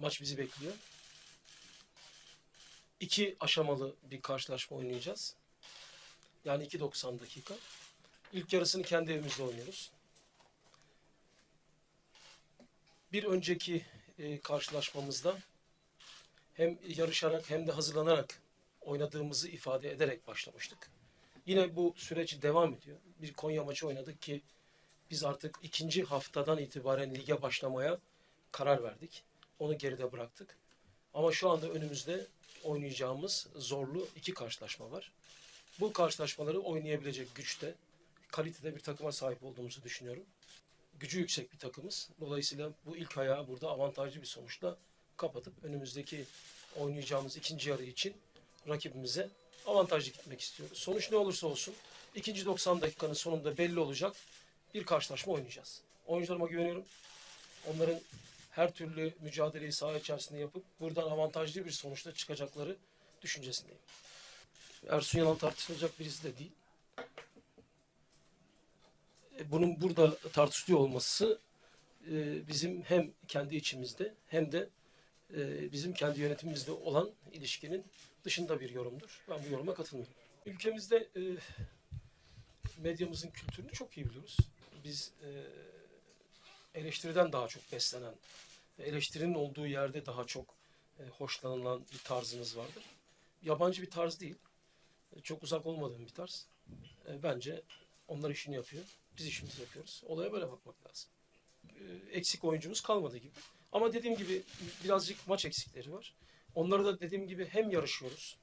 Maç bizi bekliyor. İki aşamalı bir karşılaşma oynayacağız. Yani 2.90 dakika. İlk yarısını kendi evimizde oynuyoruz. Bir önceki e, karşılaşmamızda hem yarışarak hem de hazırlanarak oynadığımızı ifade ederek başlamıştık. Yine bu süreç devam ediyor. Bir Konya maçı oynadık ki biz artık ikinci haftadan itibaren lige başlamaya karar verdik. Onu geride bıraktık. Ama şu anda önümüzde oynayacağımız zorlu iki karşılaşma var. Bu karşılaşmaları oynayabilecek güçte, kalitede bir takıma sahip olduğumuzu düşünüyorum. Gücü yüksek bir takımız. Dolayısıyla bu ilk ayağı burada avantajlı bir sonuçla kapatıp önümüzdeki oynayacağımız ikinci yarı için rakibimize avantajlı gitmek istiyoruz. Sonuç ne olursa olsun ikinci 90 dakikanın sonunda belli olacak bir karşılaşma oynayacağız. Oyuncularıma güveniyorum. Onların her türlü mücadeleyi saha içerisinde yapıp buradan avantajlı bir sonuçla çıkacakları düşüncesindeyim. Ersun Yanal tartışılacak birisi de değil. E, Bunun burada tartışılıyor olması e, bizim hem kendi içimizde hem de e, bizim kendi yönetimimizde olan ilişkinin dışında bir yorumdur. Ben bu yoruma katılmıyorum. Ülkemizde medyamızın kültürünü çok iyi biliyoruz. Biz e, eleştiriden daha çok beslenen, eleştirinin olduğu yerde daha çok e, hoşlanılan bir tarzımız vardır. Yabancı bir tarz değil. E, çok uzak olmadığım bir tarz. E, bence onlar işini yapıyor. Biz işimizi yapıyoruz. Olaya böyle bakmak lazım. Eksik oyuncumuz kalmadı gibi. Ama dediğim gibi birazcık maç eksikleri var. Onları da dediğim gibi hem yarışıyoruz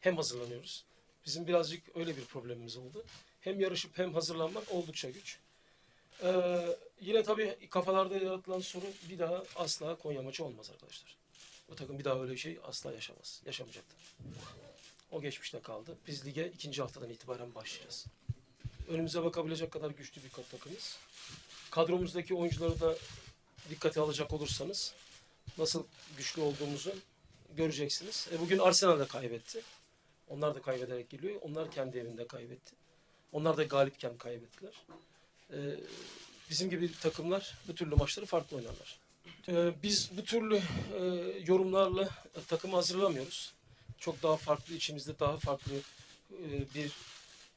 hem hazırlanıyoruz. Bizim birazcık öyle bir problemimiz oldu. Hem yarışıp hem hazırlanmak oldukça güç. Ee, yine tabii kafalarda yaratılan soru bir daha asla Konya maçı olmaz arkadaşlar. Bu takım bir daha öyle şey asla yaşamaz. Yaşamayacaktır. O geçmişte kaldı. Biz lige ikinci haftadan itibaren başlayacağız. Önümüze bakabilecek kadar güçlü bir takımız. Kadromuzdaki oyuncuları da dikkate alacak olursanız nasıl güçlü olduğumuzu göreceksiniz. E bugün Arsenal da kaybetti. Onlar da kaybederek geliyor. Onlar kendi evinde kaybetti. Onlar da galipken kaybettiler. E, bizim gibi takımlar bu türlü maçları farklı oynarlar. E, biz bu türlü e, yorumlarla e, takımı hazırlamıyoruz. Çok daha farklı içimizde daha farklı e, bir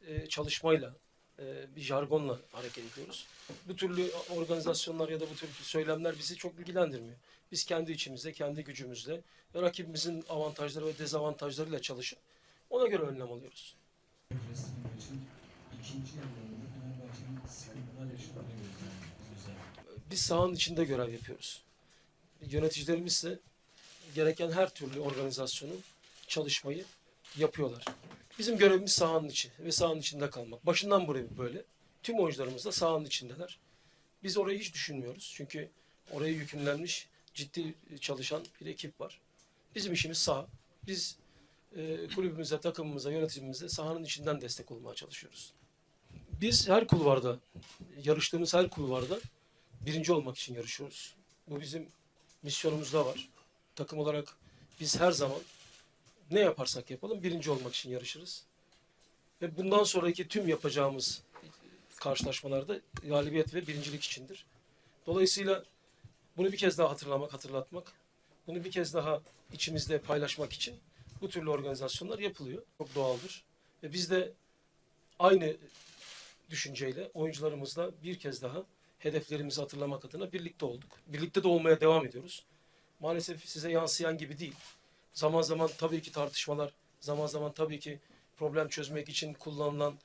e, çalışmayla e, bir jargonla hareket ediyoruz. Bu türlü organizasyonlar ya da bu türlü söylemler bizi çok ilgilendirmiyor. Biz kendi içimizde, kendi gücümüzle ve rakibimizin avantajları ve dezavantajlarıyla çalışıp ona göre önlem alıyoruz. Biz sahanın içinde görev yapıyoruz. Yöneticilerimiz ise gereken her türlü organizasyonu, çalışmayı yapıyorlar. Bizim görevimiz sahanın içi ve sahanın içinde kalmak. Başından buraya böyle. Tüm oyuncularımız da sahanın içindeler. Biz orayı hiç düşünmüyoruz. Çünkü oraya yükümlenmiş, ciddi çalışan bir ekip var. Bizim işimiz saha. Biz e, kulübümüze, takımımıza, yönetimimize sahanın içinden destek olmaya çalışıyoruz. Biz her kulvarda, yarıştığımız her kulvarda birinci olmak için yarışıyoruz. Bu bizim misyonumuzda var. Takım olarak biz her zaman ne yaparsak yapalım birinci olmak için yarışırız. Ve bundan sonraki tüm yapacağımız karşılaşmalarda galibiyet ve birincilik içindir. Dolayısıyla bunu bir kez daha hatırlamak, hatırlatmak, bunu bir kez daha içimizde paylaşmak için bu türlü organizasyonlar yapılıyor. Çok doğaldır. Ve biz de aynı düşünceyle oyuncularımızla bir kez daha hedeflerimizi hatırlamak adına birlikte olduk. Birlikte de olmaya devam ediyoruz. Maalesef size yansıyan gibi değil. Zaman zaman tabii ki tartışmalar, zaman zaman tabii ki problem çözmek için kullanılan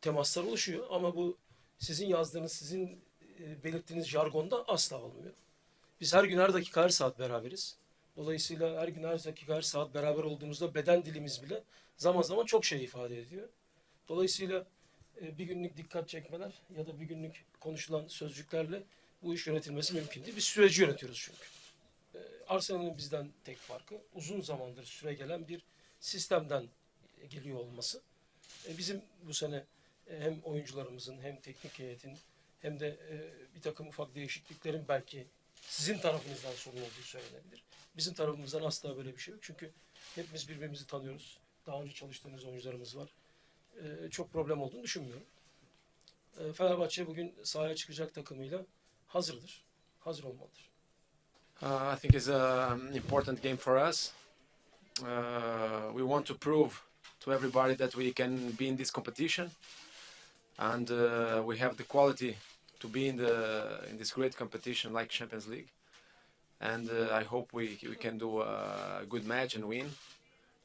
temaslar oluşuyor ama bu sizin yazdığınız, sizin e, belirttiğiniz jargonda asla olmuyor. Biz her gün her dakika her saat beraberiz. Dolayısıyla her gün her dakika her saat beraber olduğumuzda beden dilimiz bile zaman zaman çok şey ifade ediyor. Dolayısıyla e, bir günlük dikkat çekmeler ya da bir günlük konuşulan sözcüklerle bu iş yönetilmesi mümkün değil. Biz süreci yönetiyoruz çünkü. E, Arsenal'ın bizden tek farkı uzun zamandır süre gelen bir sistemden geliyor olması. E, Bizim bu sene e, hem oyuncularımızın hem teknik heyetin hem de bir takım ufak değişikliklerin belki sizin tarafınızdan sorun olduğu söylenebilir. Bizim tarafımızdan asla böyle bir şey yok. Çünkü hepimiz birbirimizi tanıyoruz. Daha önce çalıştığımız oyuncularımız var. E, Çok problem olduğunu düşünmüyorum. E, Fenerbahçe bugün sahaya çıkacak takımıyla hazırdır. Hazır olmalıdır. Uh, I think it's an important game for us. Uh, we want to prove to everybody that we can be in this competition, and uh, we have the quality to be in the in this great competition like Champions League. And uh, I hope we we can do a good match and win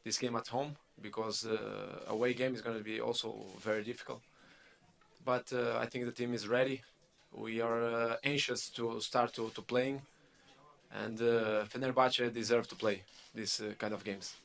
this game at home because uh, away game is going to be also very difficult. But uh, I think the team is ready. We are uh, anxious to start to, to playing and uh, Fenerbahce deserve to play this uh, kind of games.